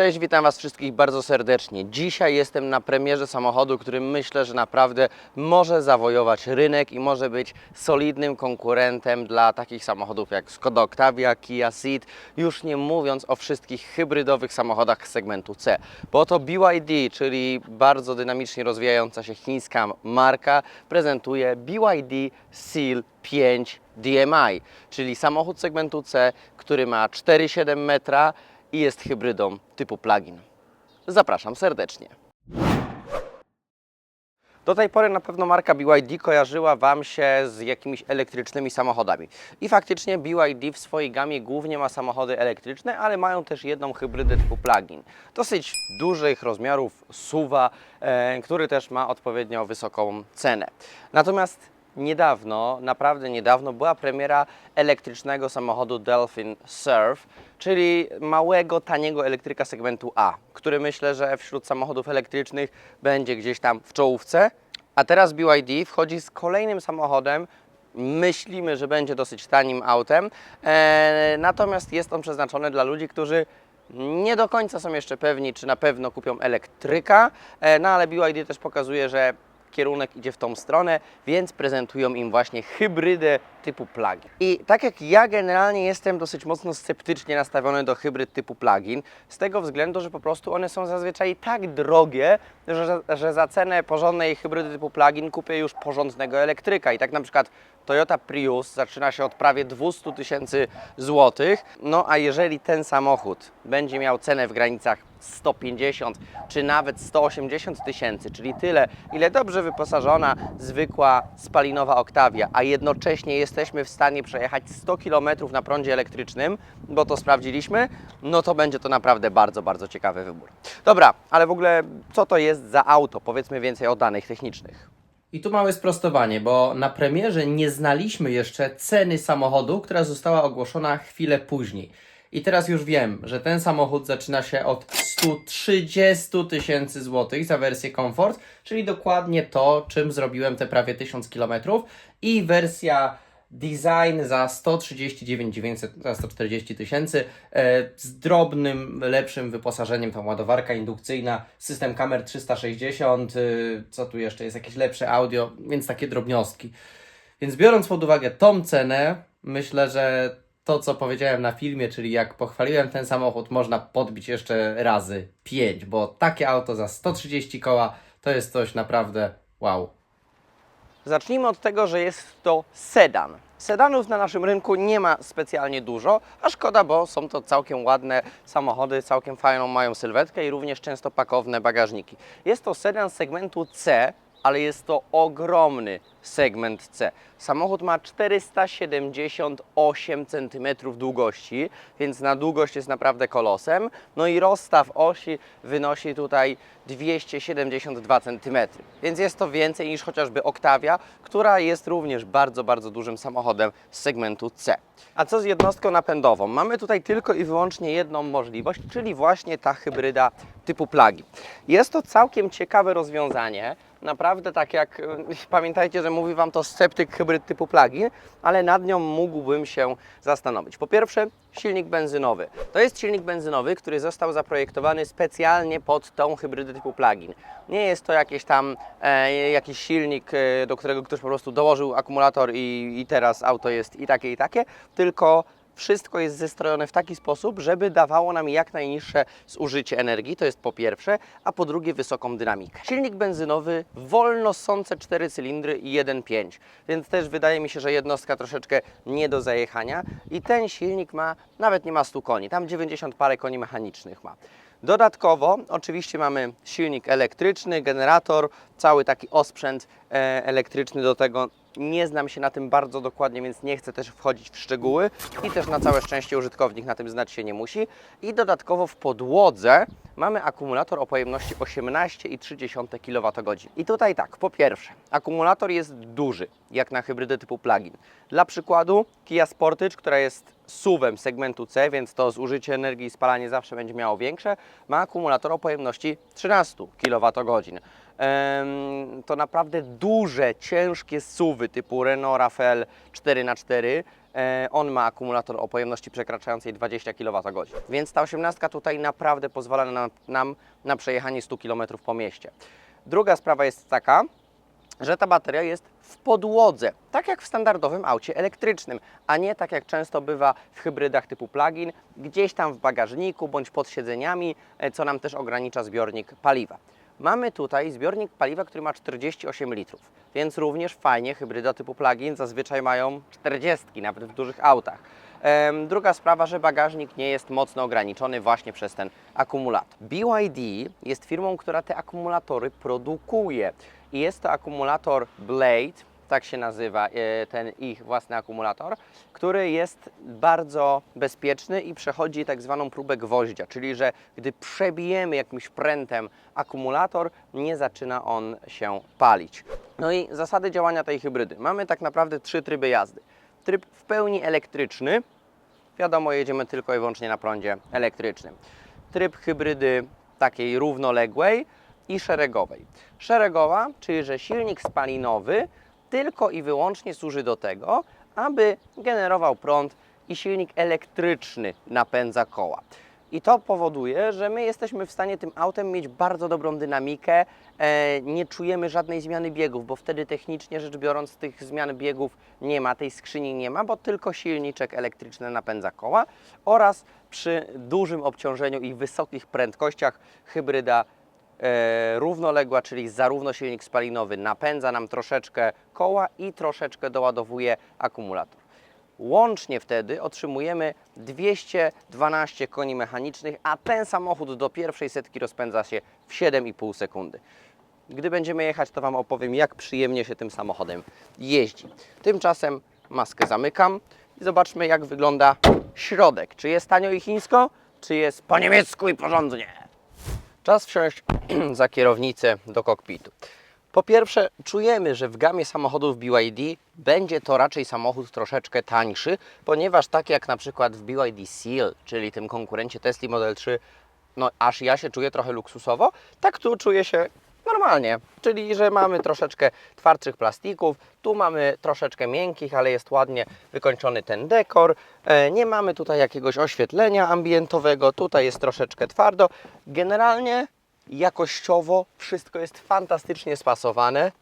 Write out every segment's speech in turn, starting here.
Cześć, witam Was wszystkich bardzo serdecznie. Dzisiaj jestem na premierze samochodu, który myślę, że naprawdę może zawojować rynek i może być solidnym konkurentem dla takich samochodów jak Skoda Octavia, Kia Ceed, już nie mówiąc o wszystkich hybrydowych samochodach segmentu C. Bo to BYD, czyli bardzo dynamicznie rozwijająca się chińska marka, prezentuje BYD Seal 5 DMI, czyli samochód segmentu C, który ma 4,7 metra i jest hybrydą typu plug-in. Zapraszam serdecznie. Do tej pory na pewno marka BYD kojarzyła Wam się z jakimiś elektrycznymi samochodami. I faktycznie BYD w swojej gamie głównie ma samochody elektryczne, ale mają też jedną hybrydę typu plug-in. Dosyć dużych rozmiarów SUVa, e, który też ma odpowiednio wysoką cenę. Natomiast niedawno, naprawdę niedawno była premiera elektrycznego samochodu Delphin Surf, czyli małego, taniego elektryka segmentu A, który myślę, że wśród samochodów elektrycznych będzie gdzieś tam w czołówce. A teraz BYD wchodzi z kolejnym samochodem, myślimy, że będzie dosyć tanim autem, e, natomiast jest on przeznaczony dla ludzi, którzy nie do końca są jeszcze pewni, czy na pewno kupią elektryka, e, no ale BYD też pokazuje, że kierunek idzie w tą stronę, więc prezentują im właśnie hybrydę typu plug-in. I tak jak ja generalnie jestem dosyć mocno sceptycznie nastawiony do hybryd typu plug-in, z tego względu, że po prostu one są zazwyczaj tak drogie, że, że za cenę porządnej hybrydy typu plug-in kupię już porządnego elektryka. I tak na przykład Toyota Prius zaczyna się od prawie 200 tysięcy złotych, no a jeżeli ten samochód będzie miał cenę w granicach 150 czy nawet 180 tysięcy, czyli tyle, ile dobrze wyposażona zwykła spalinowa Octavia, a jednocześnie jesteśmy w stanie przejechać 100 km na prądzie elektrycznym, bo to sprawdziliśmy, no to będzie to naprawdę bardzo, bardzo ciekawy wybór. Dobra, ale w ogóle co to jest za auto? Powiedzmy więcej o danych technicznych. I tu małe sprostowanie, bo na premierze nie znaliśmy jeszcze ceny samochodu, która została ogłoszona chwilę później. I teraz już wiem, że ten samochód zaczyna się od 130 tysięcy złotych za wersję Comfort, czyli dokładnie to, czym zrobiłem te prawie 1000 kilometrów i wersja Design za 139 900, za 140 tysięcy e, z drobnym, lepszym wyposażeniem, tam ładowarka indukcyjna, system kamer 360, y, co tu jeszcze jest, jakieś lepsze audio, więc takie drobniostki. Więc biorąc pod uwagę tą cenę, myślę, że to, co powiedziałem na filmie, czyli jak pochwaliłem ten samochód, można podbić jeszcze razy 5, bo takie auto za 130 koła to jest coś naprawdę wow. Zacznijmy od tego, że jest to sedan. Sedanów na naszym rynku nie ma specjalnie dużo, a szkoda, bo są to całkiem ładne samochody, całkiem fajną mają sylwetkę i również często pakowne bagażniki. Jest to sedan segmentu C, ale jest to ogromny segment C. Samochód ma 478 cm długości, więc na długość jest naprawdę kolosem. No i rozstaw osi wynosi tutaj 272 cm, więc jest to więcej niż chociażby Octavia, która jest również bardzo, bardzo dużym samochodem z segmentu C. A co z jednostką napędową? Mamy tutaj tylko i wyłącznie jedną możliwość, czyli właśnie ta hybryda typu plug-in. Jest to całkiem ciekawe rozwiązanie. Naprawdę tak jak, pamiętajcie, że mówi Wam to sceptyk hybryd typu plug-in, ale nad nią mógłbym się zastanowić. Po pierwsze, silnik benzynowy. To jest silnik benzynowy, który został zaprojektowany specjalnie pod tą hybrydę typu plug-in. Nie jest to jakiś tam e, jakiś silnik, e, do którego ktoś po prostu dołożył akumulator i, i teraz auto jest i takie, i takie, tylko wszystko jest zestrojone w taki sposób, żeby dawało nam jak najniższe zużycie energii, to jest po pierwsze, a po drugie wysoką dynamikę. Silnik benzynowy, wolno sące 4 cylindry i 1.5, więc też wydaje mi się, że jednostka troszeczkę nie do zajechania i ten silnik ma, nawet nie ma 100 koni, tam 90 parę koni mechanicznych ma. Dodatkowo oczywiście mamy silnik elektryczny, generator, cały taki osprzęt e, elektryczny do tego. Nie znam się na tym bardzo dokładnie, więc nie chcę też wchodzić w szczegóły i też na całe szczęście użytkownik na tym znać się nie musi. I dodatkowo w podłodze mamy akumulator o pojemności 18,3 kWh. I tutaj tak, po pierwsze, akumulator jest duży, jak na hybrydę typu plug-in. Dla przykładu Kia Sportage, która jest SUV-em segmentu C, więc to zużycie energii i spalanie zawsze będzie miało większe, ma akumulator o pojemności 13 kWh. To naprawdę duże, ciężkie suwy typu Renault Rafale 4x4. E, On ma akumulator o pojemności przekraczającej 20 kWh. Więc ta 18 tutaj naprawdę pozwala nam, nam na przejechanie 100 km po mieście. Druga sprawa jest taka, że ta bateria jest w podłodze, tak jak w standardowym aucie elektrycznym, a nie tak jak często bywa w hybrydach typu plug-in, gdzieś tam w bagażniku bądź pod siedzeniami, e, co nam też ogranicza zbiornik paliwa. Mamy tutaj zbiornik paliwa, który ma 48 litrów, więc również fajnie hybryda typu plug-in zazwyczaj mają 40, nawet w dużych autach. Druga sprawa, że bagażnik nie jest mocno ograniczony właśnie przez ten akumulator. BYD jest firmą, która te akumulatory produkuje i jest to akumulator Blade, tak się nazywa e, ten ich własny akumulator, który jest bardzo bezpieczny i przechodzi tak zwaną próbę gwoździa, czyli że gdy przebijemy jakimś prętem akumulator, nie zaczyna on się palić. No i zasady działania tej hybrydy. Mamy tak naprawdę trzy tryby jazdy. Tryb w pełni elektryczny, wiadomo, jedziemy tylko i wyłącznie na prądzie elektrycznym. Tryb hybrydy takiej równoległej i szeregowej. Szeregowa, czyli że silnik spalinowy tylko i wyłącznie służy do tego, aby generował prąd i silnik elektryczny napędza koła. I to powoduje, że my jesteśmy w stanie tym autem mieć bardzo dobrą dynamikę, e, nie czujemy żadnej zmiany biegów, bo wtedy technicznie rzecz biorąc tych zmian biegów nie ma, tej skrzyni nie ma, bo tylko silniczek elektryczny napędza koła oraz przy dużym obciążeniu i wysokich prędkościach hybryda równoległa, czyli zarówno silnik spalinowy napędza nam troszeczkę koła i troszeczkę doładowuje akumulator. Łącznie wtedy otrzymujemy 212 koni mechanicznych, a ten samochód do pierwszej setki rozpędza się w 7,5 sekundy. Gdy będziemy jechać, to Wam opowiem, jak przyjemnie się tym samochodem jeździ. Tymczasem maskę zamykam i zobaczmy, jak wygląda środek. Czy jest tanio i chińsko, czy jest po niemiecku i porządnie. Czas wsiąść za kierownicę do kokpitu. Po pierwsze, czujemy, że w gamie samochodów BYD będzie to raczej samochód troszeczkę tańszy, ponieważ tak jak na przykład w BYD Seal, czyli tym konkurencie Tesla Model 3, no aż ja się czuję trochę luksusowo, tak tu czuję się normalnie, czyli że mamy troszeczkę twardszych plastików, tu mamy troszeczkę miękkich, ale jest ładnie wykończony ten dekor, e, nie mamy tutaj jakiegoś oświetlenia ambientowego, tutaj jest troszeczkę twardo. Generalnie jakościowo wszystko jest fantastycznie spasowane.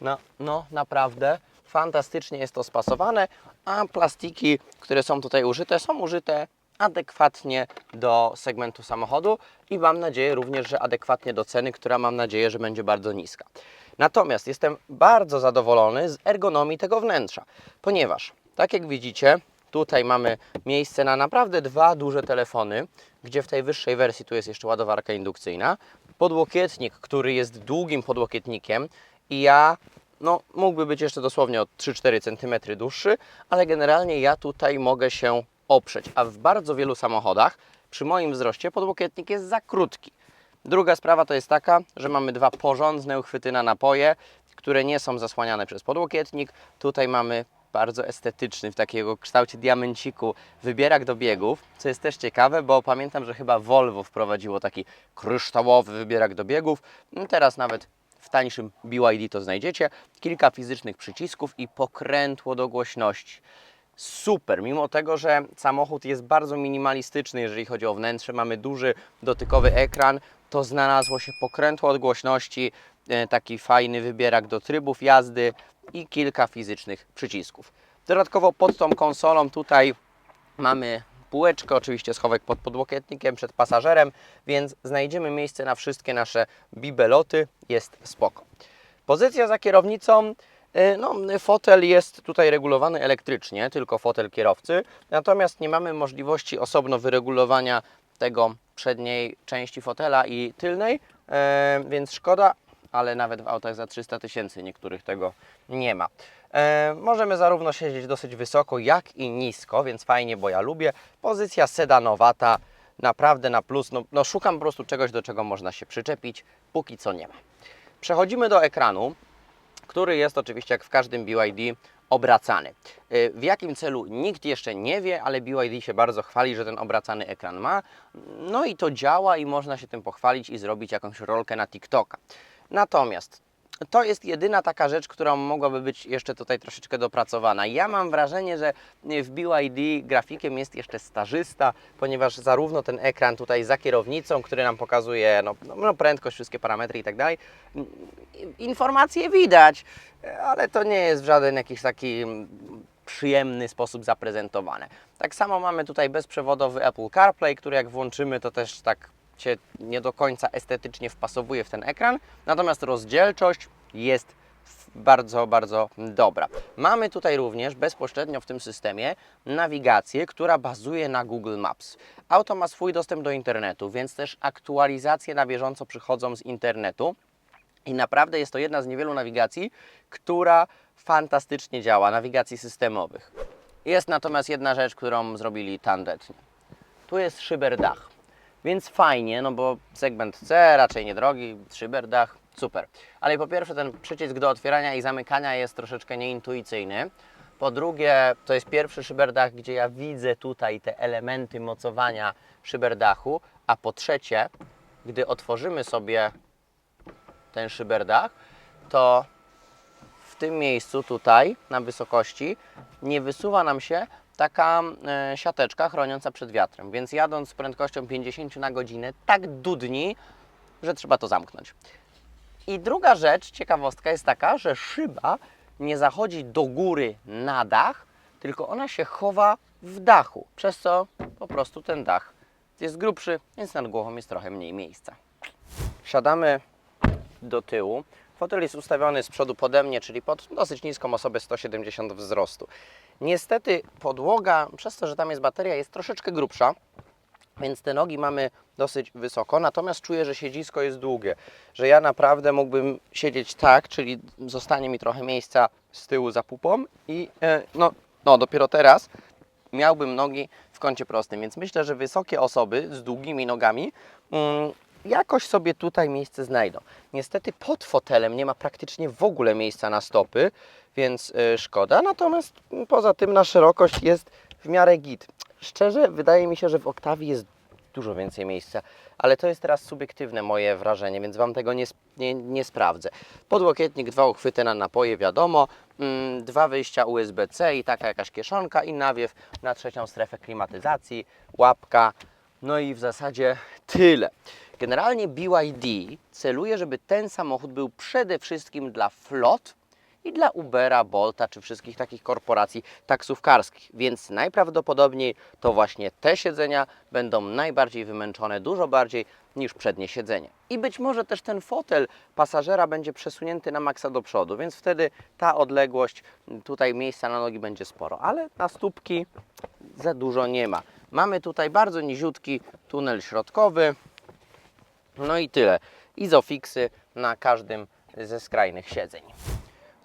No, no naprawdę fantastycznie jest to spasowane, a plastiki, które są tutaj użyte, są użyte adekwatnie do segmentu samochodu i mam nadzieję również, że adekwatnie do ceny, która mam nadzieję, że będzie bardzo niska. Natomiast jestem bardzo zadowolony z ergonomii tego wnętrza, ponieważ tak jak widzicie, tutaj mamy miejsce na naprawdę dwa duże telefony, gdzie w tej wyższej wersji tu jest jeszcze ładowarka indukcyjna, podłokietnik, który jest długim podłokietnikiem i ja no, mógłby być jeszcze dosłownie o 3-4 cm dłuższy, ale generalnie ja tutaj mogę się oprzeć. A w bardzo wielu samochodach przy moim wzroście podłokietnik jest za krótki. Druga sprawa to jest taka, że mamy dwa porządne uchwyty na napoje, które nie są zasłaniane przez podłokietnik. Tutaj mamy bardzo estetyczny, w takiego kształcie diamenciku wybierak do biegów, co jest też ciekawe, bo pamiętam, że chyba Volvo wprowadziło taki kryształowy wybierak do biegów. Teraz nawet w tańszym BYD to znajdziecie. Kilka fizycznych przycisków i pokrętło do głośności. Super, mimo tego, że samochód jest bardzo minimalistyczny, jeżeli chodzi o wnętrze, mamy duży dotykowy ekran, to znalazło się pokrętło od głośności, e, taki fajny wybierak do trybów jazdy i kilka fizycznych przycisków. Dodatkowo pod tą konsolą tutaj mamy półeczkę, oczywiście schowek pod podłokietnikiem, przed pasażerem, więc znajdziemy miejsce na wszystkie nasze bibeloty, jest spoko. Pozycja za kierownicą, no fotel jest tutaj regulowany elektrycznie, tylko fotel kierowcy, natomiast nie mamy możliwości osobno wyregulowania tego przedniej części fotela i tylnej, e, więc szkoda, ale nawet w autach za 300 tysięcy niektórych tego nie ma. E, możemy zarówno siedzieć dosyć wysoko, jak i nisko, więc fajnie, bo ja lubię. Pozycja sedanowata, naprawdę na plus. No, no szukam po prostu czegoś, do czego można się przyczepić, póki co nie ma. Przechodzimy do ekranu, który jest oczywiście jak w każdym BYD obracany. Y, W jakim celu nikt jeszcze nie wie, ale BYD się bardzo chwali, że ten obracany ekran ma. No i to działa i można się tym pochwalić i zrobić jakąś rolkę na TikToka. Natomiast to jest jedyna taka rzecz, która mogłaby być jeszcze tutaj troszeczkę dopracowana. Ja mam wrażenie, że w BYD grafikiem jest jeszcze stażysta, ponieważ zarówno ten ekran tutaj za kierownicą, który nam pokazuje no, no, no prędkość, wszystkie parametry i tak dalej, informacje widać, ale to nie jest w żaden jakiś taki przyjemny sposób zaprezentowane. Tak samo mamy tutaj bezprzewodowy Apple CarPlay, który jak włączymy, to też tak się nie do końca estetycznie wpasowuje w ten ekran, natomiast rozdzielczość jest bardzo, bardzo dobra. Mamy tutaj również bezpośrednio w tym systemie nawigację, która bazuje na Google Maps. Auto ma swój dostęp do internetu, więc też aktualizacje na bieżąco przychodzą z internetu. I naprawdę jest to jedna z niewielu nawigacji, która fantastycznie działa, nawigacji systemowych. Jest natomiast jedna rzecz, którą zrobili tandetnie. Tu jest szyberdach, więc fajnie, no bo segment C, raczej niedrogi, szyberdach, super. Ale po pierwsze ten przycisk do otwierania i zamykania jest troszeczkę nieintuicyjny. Po drugie, to jest pierwszy szyberdach, gdzie ja widzę tutaj te elementy mocowania szyberdachu. A po trzecie, gdy otworzymy sobie ten szyberdach, to w tym miejscu tutaj, na wysokości, nie wysuwa nam się taka e, siateczka chroniąca przed wiatrem. Więc jadąc z prędkością 50 na godzinę, tak dudni, że trzeba to zamknąć. I druga rzecz, ciekawostka jest taka, że szyba nie zachodzi do góry na dach, tylko ona się chowa w dachu, przez co po prostu ten dach jest grubszy, więc nad głową jest trochę mniej miejsca. Wsiadamy do tyłu. Fotel jest ustawiony z przodu pode mnie, czyli pod dosyć niską osobę 170 wzrostu. Niestety podłoga, przez to, że tam jest bateria, jest troszeczkę grubsza, więc te nogi mamy dosyć wysoko, natomiast czuję, że siedzisko jest długie, że ja naprawdę mógłbym siedzieć tak, czyli zostanie mi trochę miejsca z tyłu za pupą i e, no, no dopiero teraz miałbym nogi w kącie prostym, więc myślę, że wysokie osoby z długimi nogami mm, jakoś sobie tutaj miejsce znajdą. Niestety pod fotelem nie ma praktycznie w ogóle miejsca na stopy, więc y, szkoda, natomiast mm, poza tym na szerokość jest w miarę git. Szczerze, wydaje mi się, że w Oktawii jest dużo więcej miejsca, ale to jest teraz subiektywne moje wrażenie, więc Wam tego nie, nie, nie sprawdzę. Podłokietnik, dwa uchwyty na napoje, wiadomo, mm, dwa wyjścia USB-C i taka jakaś kieszonka i nawiew na trzecią strefę klimatyzacji, łapka, no i w zasadzie tyle. Generalnie BYD celuje, żeby ten samochód był przede wszystkim dla flot i dla Ubera, Bolta czy wszystkich takich korporacji taksówkarskich. Więc najprawdopodobniej to właśnie te siedzenia będą najbardziej wymęczone, dużo bardziej niż przednie siedzenie. I być może też ten fotel pasażera będzie przesunięty na maksa do przodu, więc wtedy ta odległość, tutaj miejsca na nogi będzie sporo, ale na stópki za dużo nie ma. Mamy tutaj bardzo niziutki tunel środkowy, no i tyle. Izofiksy na każdym ze skrajnych siedzeń.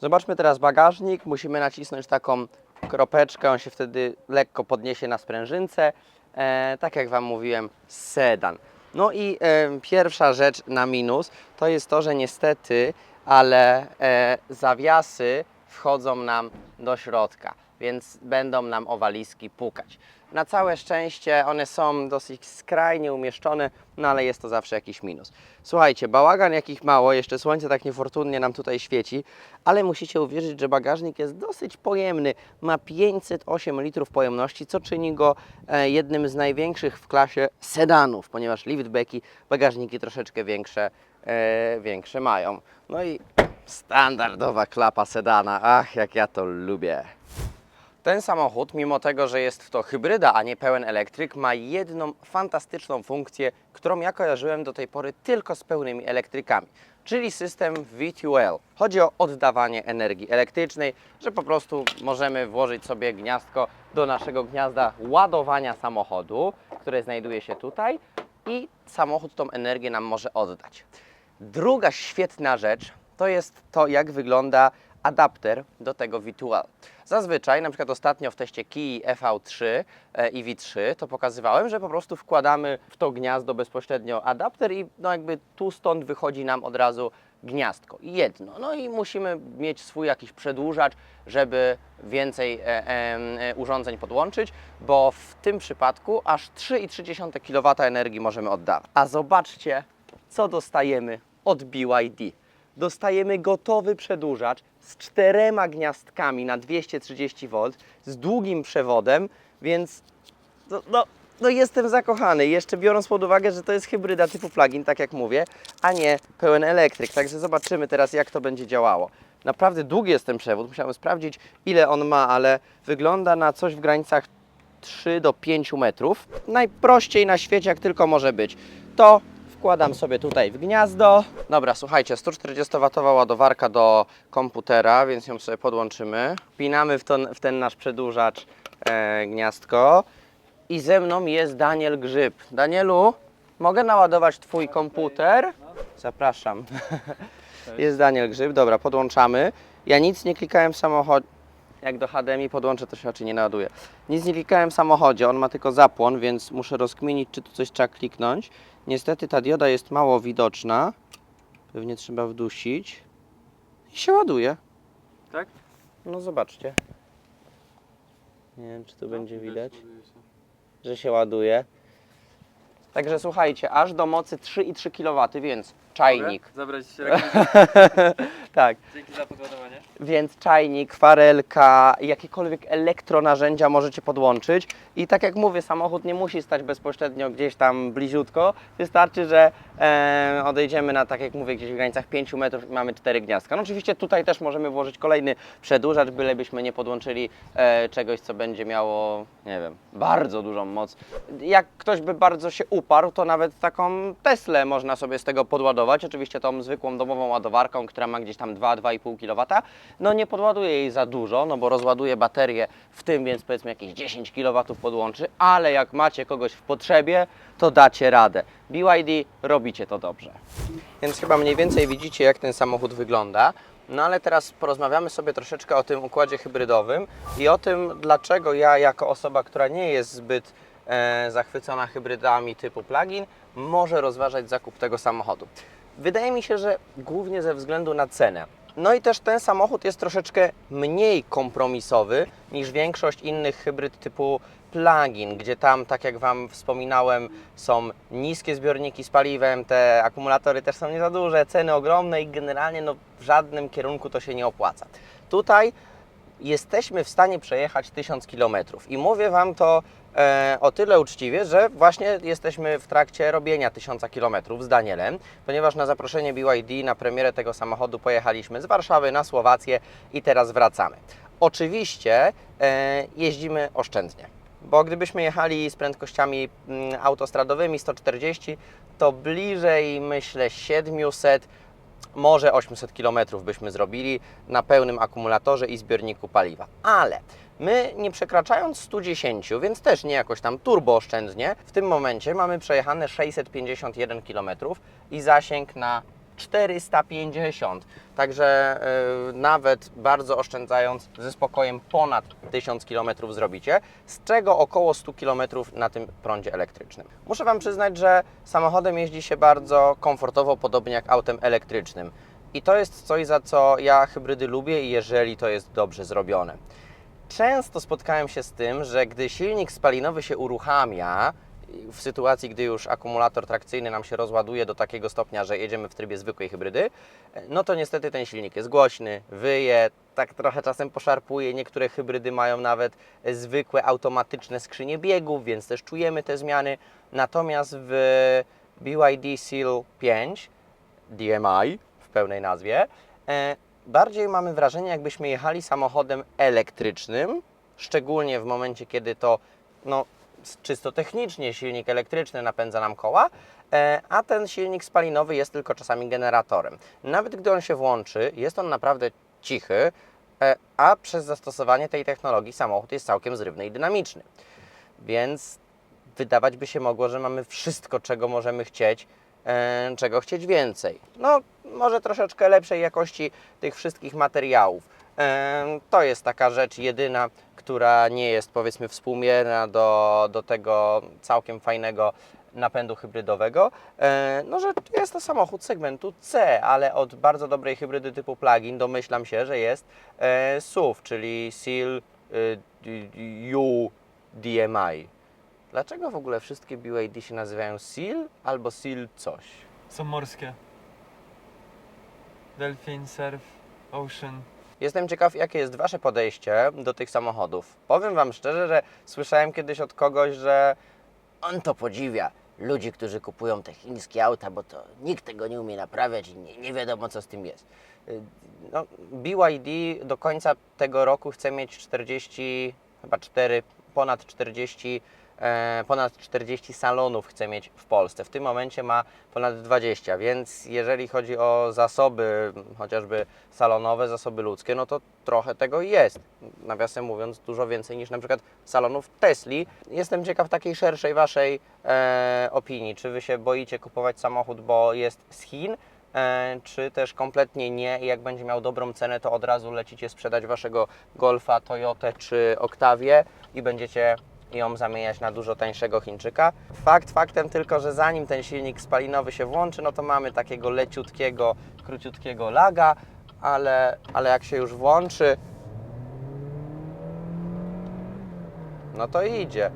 Zobaczmy teraz bagażnik. Musimy nacisnąć taką kropeczkę, on się wtedy lekko podniesie na sprężynce. E, tak jak Wam mówiłem, sedan. No i e, pierwsza rzecz na minus to jest to, że niestety, ale e, zawiasy wchodzą nam do środka, więc będą nam o walizki pukać. Na całe szczęście one są dosyć skrajnie umieszczone, no ale jest to zawsze jakiś minus. Słuchajcie, bałagan jakich mało, jeszcze słońce tak niefortunnie nam tutaj świeci, ale musicie uwierzyć, że bagażnik jest dosyć pojemny. Ma 508 litrów pojemności, co czyni go e, jednym z największych w klasie sedanów, ponieważ liftbacki bagażniki troszeczkę większe, e, większe mają. No i standardowa klapa sedana, ach jak ja to lubię. Ten samochód, mimo tego, że jest to hybryda, a nie pełen elektryk, ma jedną fantastyczną funkcję, którą ja kojarzyłem do tej pory tylko z pełnymi elektrykami, czyli system V2L. Chodzi o oddawanie energii elektrycznej, że po prostu możemy włożyć sobie gniazdko do naszego gniazda ładowania samochodu, które znajduje się tutaj i samochód tą energię nam może oddać. Druga świetna rzecz to jest to, jak wygląda adapter do tego V2L. Zazwyczaj, na przykład ostatnio w teście Kii EV3 e, i V3, to pokazywałem, że po prostu wkładamy w to gniazdo bezpośrednio adapter i no jakby tu stąd wychodzi nam od razu gniazdko. Jedno. No i musimy mieć swój jakiś przedłużacz, żeby więcej e, e, e, urządzeń podłączyć, bo w tym przypadku aż 3,3 kW energii możemy oddawać. A zobaczcie, co dostajemy od BYD. dostajemy gotowy przedłużacz z czterema gniazdkami na 230 V, z długim przewodem, więc no, no, no jestem zakochany. Jeszcze biorąc pod uwagę, że to jest hybryda typu plug-in, tak jak mówię, a nie pełen elektryk. Także zobaczymy teraz, jak to będzie działało. Naprawdę długi jest ten przewód. Musiałem sprawdzić, ile on ma, ale wygląda na coś w granicach 3 do 5 metrów. Najprościej na świecie, jak tylko może być. To wkładam sobie tutaj w gniazdo. Dobra, słuchajcie, 140W ładowarka do komputera, więc ją sobie podłączymy. Wpinamy w, w ten nasz przedłużacz e, gniazdko. I ze mną jest Daniel Grzyb. Danielu, mogę naładować Twój komputer? Zapraszam. Jest Daniel Grzyb, dobra, podłączamy. Ja nic nie klikałem w samochodzie. Jak do HDMI podłączę, to się raczej nie naładuje. Nic nie klikałem w samochodzie, on ma tylko zapłon, więc muszę rozkminić, czy tu coś trzeba kliknąć. Niestety ta dioda jest mało widoczna. Pewnie trzeba wdusić. I się ładuje. Tak? No zobaczcie. Nie wiem, czy tu będzie widać, że się ładuje. Także słuchajcie, aż do mocy 3,3 kW, więc czajnik. Zabrać się tak, Dzięki za podładowanie. więc czajnik, farelka, jakiekolwiek elektronarzędzia możecie podłączyć. I tak jak mówię, samochód nie musi stać bezpośrednio gdzieś tam bliziutko. Wystarczy, że e, odejdziemy na, tak jak mówię, gdzieś w granicach 5 metrów i mamy cztery gniazdka. No oczywiście tutaj też możemy włożyć kolejny przedłużacz, bylebyśmy nie podłączyli e, czegoś, co będzie miało, nie wiem, bardzo dużą moc. Jak ktoś by bardzo się uparł, to nawet taką Teslę można sobie z tego podładować. Oczywiście tą zwykłą domową ładowarką, która ma gdzieś tam 2-2,5 kW. No nie podładuje jej za dużo, no bo rozładuje baterię w tym, więc powiedzmy jakieś 10 kW podłączy, ale jak macie kogoś w potrzebie, to dacie radę. BYD robicie to dobrze. Więc chyba mniej więcej widzicie, jak ten samochód wygląda. No ale teraz porozmawiamy sobie troszeczkę o tym układzie hybrydowym i o tym, dlaczego ja, jako osoba, która nie jest zbyt e, zachwycona hybrydami typu plug-in, może rozważać zakup tego samochodu. Wydaje mi się, że głównie ze względu na cenę. No i też ten samochód jest troszeczkę mniej kompromisowy niż większość innych hybryd typu plug-in, gdzie tam, tak jak Wam wspominałem, są niskie zbiorniki z paliwem, te akumulatory też są nie za duże, ceny ogromne i generalnie no, w żadnym kierunku to się nie opłaca. Tutaj jesteśmy w stanie przejechać 1000 km i mówię Wam to o tyle uczciwie, że właśnie jesteśmy w trakcie robienia 1000 km z Danielem, ponieważ na zaproszenie BYD na premierę tego samochodu pojechaliśmy z Warszawy na Słowację i teraz wracamy. Oczywiście e, jeździmy oszczędnie, bo gdybyśmy jechali z prędkościami mm, autostradowymi 140, to bliżej myślę 700 może 800 km byśmy zrobili na pełnym akumulatorze i zbiorniku paliwa. Ale my nie przekraczając 110, więc też nie jakoś tam turbo oszczędnie, w tym momencie mamy przejechane 651 km i zasięg na 450. Także yy, nawet bardzo oszczędzając ze spokojem ponad 1000 km zrobicie, z czego około 100 km na tym prądzie elektrycznym. Muszę Wam przyznać, że samochodem jeździ się bardzo komfortowo, podobnie jak autem elektrycznym. I to jest coś, za co ja hybrydy lubię i jeżeli to jest dobrze zrobione. Często spotkałem się z tym, że gdy silnik spalinowy się uruchamia, w sytuacji, gdy już akumulator trakcyjny nam się rozładuje do takiego stopnia, że jedziemy w trybie zwykłej hybrydy, no to niestety ten silnik jest głośny, wyje, tak trochę czasem poszarpuje. Niektóre hybrydy mają nawet zwykłe automatyczne skrzynie biegów, więc też czujemy te zmiany. Natomiast w BYD Seal 5 DMI w pełnej nazwie, e, bardziej mamy wrażenie, jakbyśmy jechali samochodem elektrycznym, szczególnie w momencie, kiedy to no, czysto technicznie silnik elektryczny napędza nam koła, e, a ten silnik spalinowy jest tylko czasami generatorem. Nawet gdy on się włączy, jest on naprawdę cichy, e, a przez zastosowanie tej technologii samochód jest całkiem zrywny i dynamiczny. Więc wydawać by się mogło, że mamy wszystko, czego możemy chcieć, czego chcieć więcej. No, może troszeczkę lepszej jakości tych wszystkich materiałów. E, to jest taka rzecz jedyna, która nie jest powiedzmy współmierna do, do tego całkiem fajnego napędu hybrydowego. E, no, że jest to samochód segmentu C, ale od bardzo dobrej hybrydy typu plug-in domyślam się, że jest e, SUV, czyli Seal e, D- U DMI. Dlaczego w ogóle wszystkie BYD się nazywają Seal albo Seal coś? Są morskie. Delfin, surf, ocean. Jestem ciekaw, jakie jest Wasze podejście do tych samochodów. Powiem Wam szczerze, że słyszałem kiedyś od kogoś, że on to podziwia. Ludzi, którzy kupują te chińskie auta, bo to nikt tego nie umie naprawiać i nie, nie wiadomo, co z tym jest. Y, No, BYD do końca tego roku chce mieć 40, chyba 4, ponad 40, e, ponad 40 salonów chce mieć w Polsce. W tym momencie ma ponad 20, więc jeżeli chodzi o zasoby, chociażby salonowe, zasoby ludzkie, no to trochę tego jest. Nawiasem mówiąc, dużo więcej niż na przykład salonów Tesli. Jestem ciekaw takiej szerszej Waszej e, opinii. Czy Wy się boicie kupować samochód, bo jest z Chin, e, czy też kompletnie nie i jak będzie miał dobrą cenę, to od razu lecicie sprzedać Waszego Golfa, Toyotę czy Octavię i będziecie ją zamieniać na dużo tańszego Chińczyka. Fakt faktem tylko, że zanim ten silnik spalinowy się włączy, no to mamy takiego leciutkiego, króciutkiego laga, ale, ale jak się już włączy, no to idzie.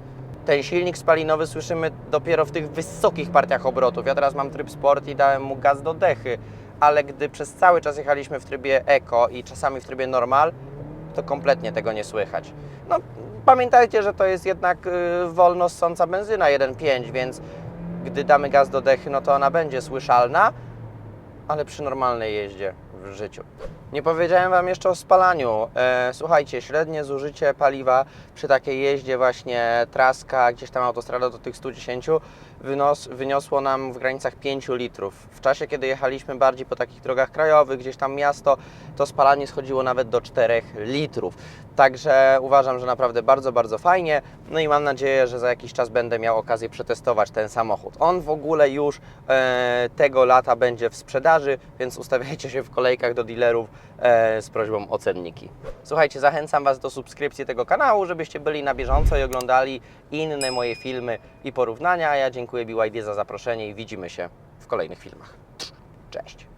Ten silnik spalinowy słyszymy dopiero w tych wysokich partiach obrotów. Ja teraz mam tryb sport i dałem mu gaz do dechy, ale gdy przez cały czas jechaliśmy w trybie eco i czasami w trybie normal, to kompletnie tego nie słychać. No, pamiętajcie, że to jest jednak y, wolno ssąca benzyna 1.5, więc gdy damy gaz do dechy, no to ona będzie słyszalna, ale przy normalnej jeździe w życiu. Nie powiedziałem Wam jeszcze o spalaniu. E, słuchajcie, średnie zużycie paliwa przy takiej jeździe właśnie traska, gdzieś tam autostrada do tych 110 wynos, wyniosło nam w granicach 5 litrów. W czasie, kiedy jechaliśmy bardziej po takich drogach krajowych, gdzieś tam miasto, to spalanie schodziło nawet do 4 litrów. Także uważam, że naprawdę bardzo, bardzo fajnie. No i mam nadzieję, że za jakiś czas będę miał okazję przetestować ten samochód. On w ogóle już e, tego lata będzie w sprzedaży, więc ustawiajcie się w kolejkach do dealerów z prośbą o cenniki. Słuchajcie, zachęcam Was do subskrypcji tego kanału, żebyście byli na bieżąco i oglądali inne moje filmy i porównania. Ja dziękuję BYD za zaproszenie i widzimy się w kolejnych filmach. Cześć!